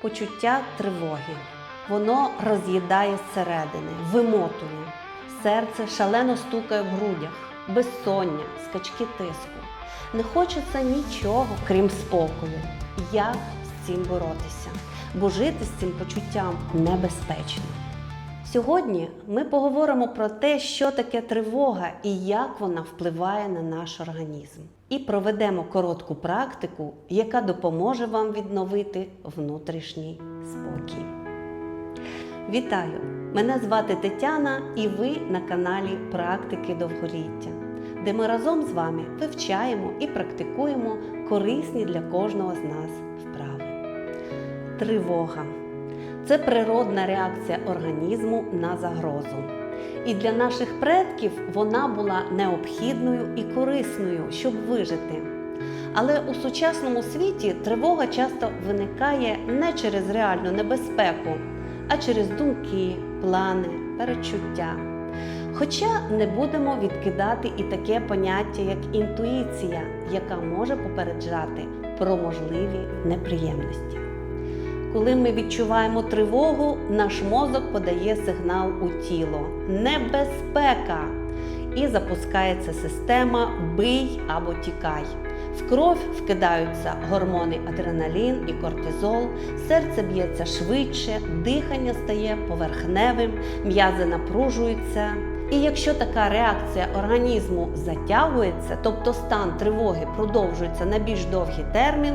почуття тривоги. Воно роз'їдає зсередини, вимотує. Серце шалено стукає в грудях, безсоння, скачки тиску. Не хочеться нічого, крім спокою. Як з цим боротися? Бо жити з цим почуттям небезпечно. Сьогодні ми поговоримо про те, що таке тривога і як вона впливає на наш організм. І проведемо коротку практику, яка допоможе вам відновити внутрішній спокій. Вітаю! Мене звати Тетяна, і ви на каналі Практики довголіття, де ми разом з вами вивчаємо і практикуємо корисні для кожного з нас вправи. Тривога це природна реакція організму на загрозу. І для наших предків вона була необхідною і корисною, щоб вижити. Але у сучасному світі тривога часто виникає не через реальну небезпеку, а через думки, плани, перечуття. Хоча не будемо відкидати і таке поняття, як інтуїція, яка може попереджати про можливі неприємності. Коли ми відчуваємо тривогу, наш мозок подає сигнал у тіло небезпека! І запускається система бий або тікай. В кров вкидаються гормони адреналін і кортизол, серце б'ється швидше, дихання стає поверхневим, м'язи напружуються. І якщо така реакція організму затягується, тобто стан тривоги продовжується на більш довгий термін,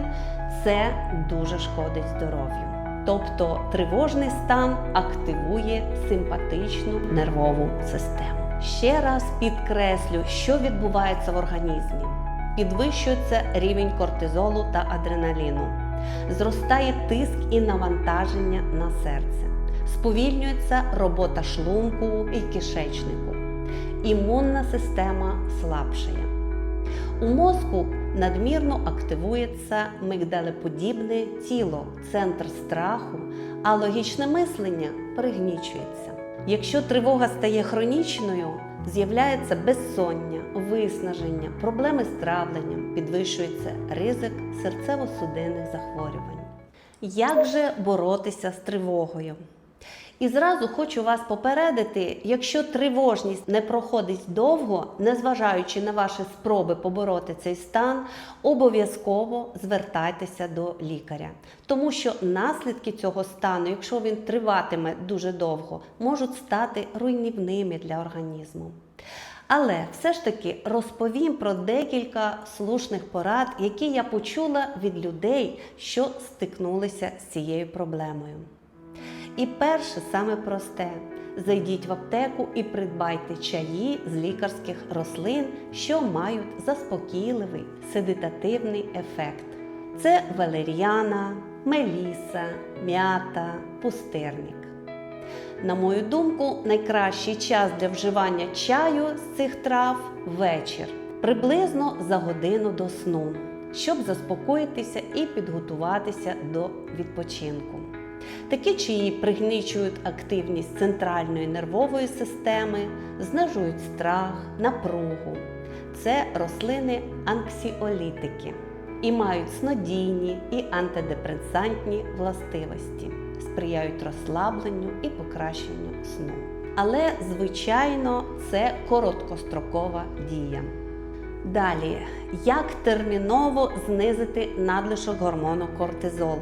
це дуже шкодить здоров'ю. Тобто тривожний стан активує симпатичну нервову систему. Ще раз підкреслю, що відбувається в організмі. Підвищується рівень кортизолу та адреналіну, зростає тиск і навантаження на серце, сповільнюється робота шлунку і кишечнику, імунна система слабшає. У мозку надмірно активується мигдалеподібне тіло, центр страху, а логічне мислення пригнічується. Якщо тривога стає хронічною, з'являється безсоння, виснаження, проблеми з травленням, підвищується ризик серцево-судинних захворювань. Як же боротися з тривогою? І зразу хочу вас попередити, якщо тривожність не проходить довго, незважаючи на ваші спроби побороти цей стан, обов'язково звертайтеся до лікаря. Тому що наслідки цього стану, якщо він триватиме дуже довго, можуть стати руйнівними для організму. Але все ж таки розповім про декілька слушних порад, які я почула від людей, що стикнулися з цією проблемою. І перше, саме просте: зайдіть в аптеку і придбайте чаї з лікарських рослин, що мають заспокійливий седитативний ефект. Це валеріана, меліса, м'ята, пустирник. На мою думку, найкращий час для вживання чаю з цих трав вечір, приблизно за годину до сну, щоб заспокоїтися і підготуватися до відпочинку. Такі чаї пригнічують активність центральної нервової системи, знижують страх, напругу. Це рослини анксіолітики і мають снодійні і антидепресантні властивості, сприяють розслабленню і покращенню сну. Але, звичайно, це короткострокова дія. Далі, як терміново знизити надлишок гормону кортизол?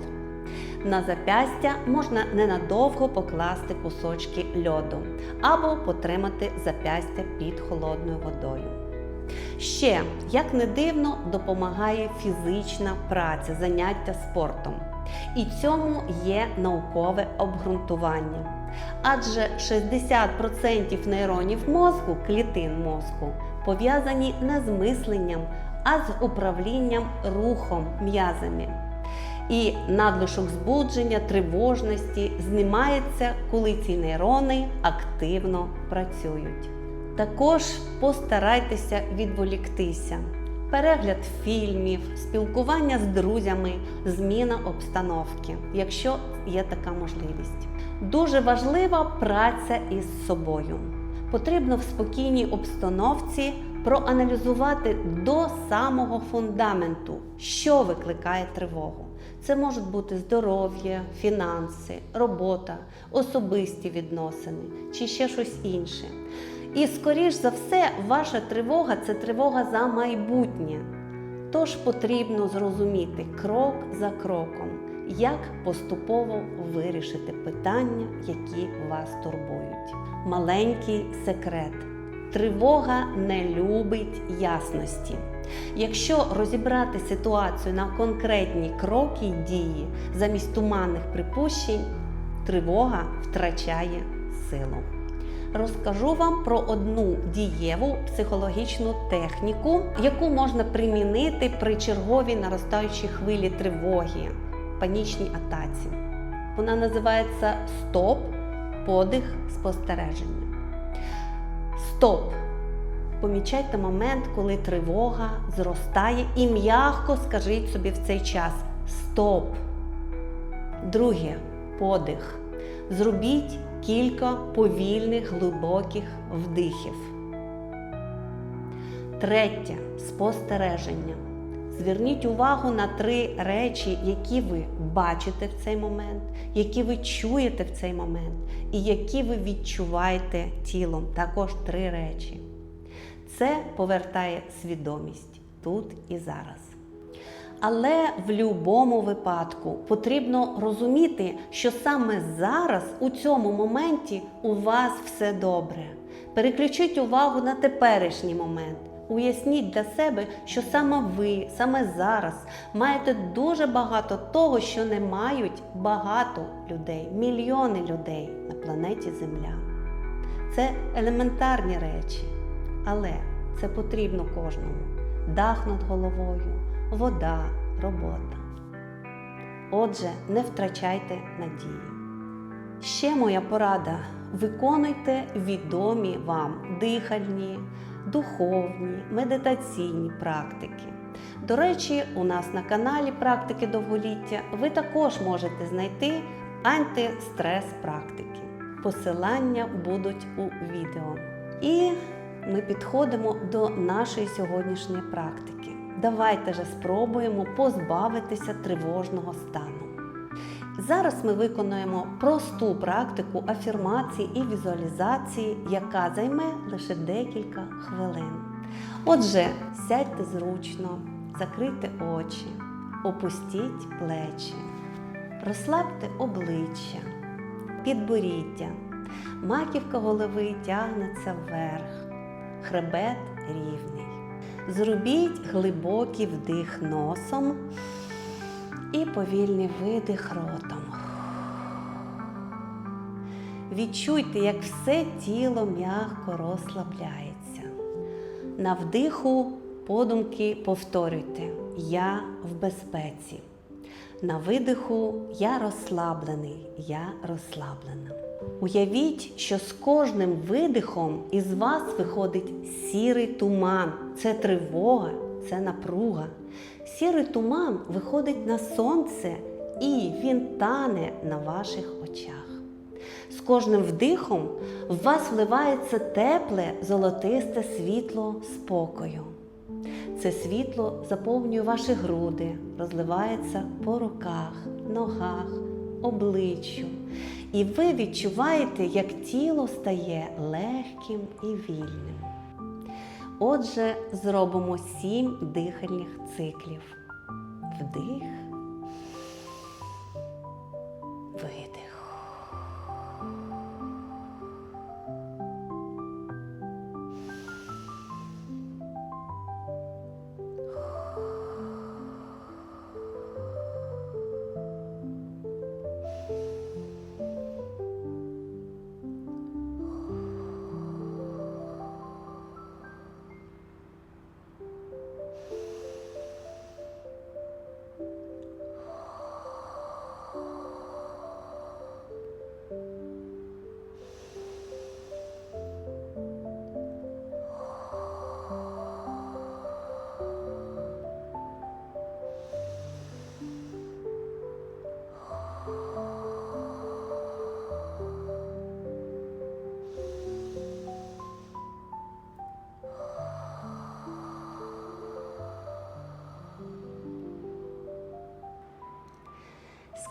На запястя можна ненадовго покласти кусочки льоду або потримати запястя під холодною водою. Ще, як не дивно, допомагає фізична праця, заняття спортом. І цьому є наукове обґрунтування. Адже 60% нейронів мозку, клітин мозку, пов'язані не з мисленням, а з управлінням рухом м'язами. І надлишок збудження, тривожності знімається, коли ці нейрони активно працюють. Також постарайтеся відволіктися. Перегляд фільмів, спілкування з друзями, зміна обстановки, якщо є така можливість. Дуже важлива праця із собою. Потрібно в спокійній обстановці проаналізувати до самого фундаменту, що викликає тривогу. Це можуть бути здоров'я, фінанси, робота, особисті відносини чи ще щось інше. І, скоріш за все, ваша тривога це тривога за майбутнє. Тож потрібно зрозуміти крок за кроком, як поступово вирішити питання, які вас турбують. Маленький секрет. Тривога не любить ясності. Якщо розібрати ситуацію на конкретні кроки й дії замість туманних припущень, тривога втрачає силу. Розкажу вам про одну дієву психологічну техніку, яку можна примінити при черговій наростаючій хвилі тривоги, панічній атаці. Вона називається стоп, подих, спостереження. Стоп! Помічайте момент, коли тривога зростає, і м'ягко скажіть собі в цей час Стоп. Друге подих. Зробіть кілька повільних глибоких вдихів. Третє спостереження. Зверніть увагу на три речі, які ви бачите в цей момент, які ви чуєте в цей момент, і які ви відчуваєте тілом. Також три речі. Це повертає свідомість тут і зараз. Але в будь-якому випадку потрібно розуміти, що саме зараз, у цьому моменті, у вас все добре. Переключіть увагу на теперішній момент. Уясніть для себе, що саме ви, саме зараз маєте дуже багато того, що не мають багато людей, мільйони людей на планеті Земля. Це елементарні речі, але це потрібно кожному. Дах над головою, вода, робота. Отже, не втрачайте надії. Ще моя порада: виконуйте відомі вам дихальні, духовні, медитаційні практики. До речі, у нас на каналі Практики довголіття ви також можете знайти антистрес практики. Посилання будуть у відео. І ми підходимо до нашої сьогоднішньої практики. Давайте же спробуємо позбавитися тривожного стану. Зараз ми виконуємо просту практику афірмації і візуалізації, яка займе лише декілька хвилин. Отже, сядьте зручно, закрийте очі, опустіть плечі, розслабте обличчя, підборіддя, маківка голови тягнеться вверх, хребет рівний. Зробіть глибокий вдих носом і повільний видих ротом. Відчуйте, як все тіло м'яко розслабляється. На вдиху подумки повторюйте Я в безпеці. На видиху я розслаблений, я розслаблена. Уявіть, що з кожним видихом із вас виходить сірий туман. Це тривога, це напруга. Сірий туман виходить на сонце і він тане на ваших очах. З кожним вдихом в вас вливається тепле, золотисте світло спокою. Це світло заповнює ваші груди, розливається по руках, ногах, обличчю. І ви відчуваєте, як тіло стає легким і вільним. Отже, зробимо сім дихальних циклів. Вдих,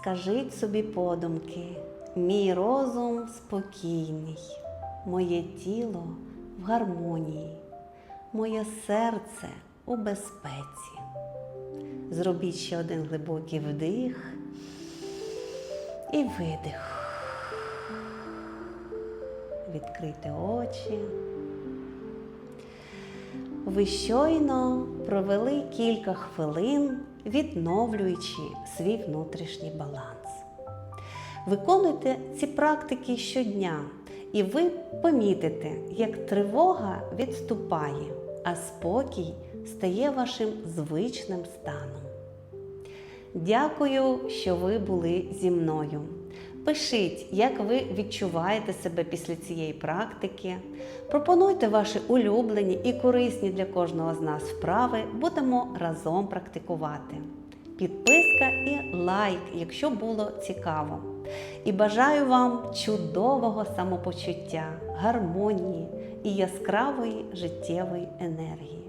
Скажіть собі подумки, мій розум спокійний, моє тіло в гармонії, моє серце у безпеці. Зробіть ще один глибокий вдих і видих. Відкрийте очі. Ви щойно провели кілька хвилин, відновлюючи свій внутрішній баланс. Виконуйте ці практики щодня, і ви помітите, як тривога відступає, а спокій стає вашим звичним станом. Дякую, що ви були зі мною. Пишіть, як ви відчуваєте себе після цієї практики. Пропонуйте ваші улюблені і корисні для кожного з нас вправи. Будемо разом практикувати. Підписка і лайк, якщо було цікаво. І бажаю вам чудового самопочуття, гармонії і яскравої життєвої енергії.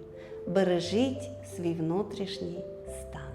Бережіть свій внутрішній стан.